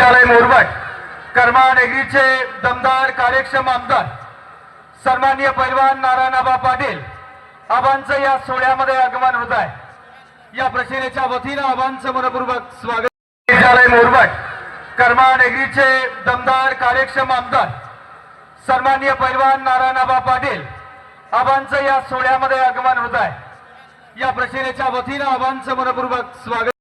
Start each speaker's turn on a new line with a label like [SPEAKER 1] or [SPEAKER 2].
[SPEAKER 1] विद्यालय मोरबट कर्मा नेगरीचे दमदार कार्यक्षम आमदार सन्मान्य पैलवान नारायणाबा पाटील आबांचं या सोहळ्यामध्ये आगमन होत आहे. या प्रशिनेच्या वतीनं आबांचं मनपूर्वक स्वागत. विद्यालय मोरबट कर्मा नेगरीचे दमदार कार्यक्षम आमदार सन्मान्य पैलवान नारायणाबा पाटील आबांचं या सोहळ्यामध्ये आगमन होत आहे. या प्रशिनेच्या वतीनं आबांचं मनपूर्वक स्वागत.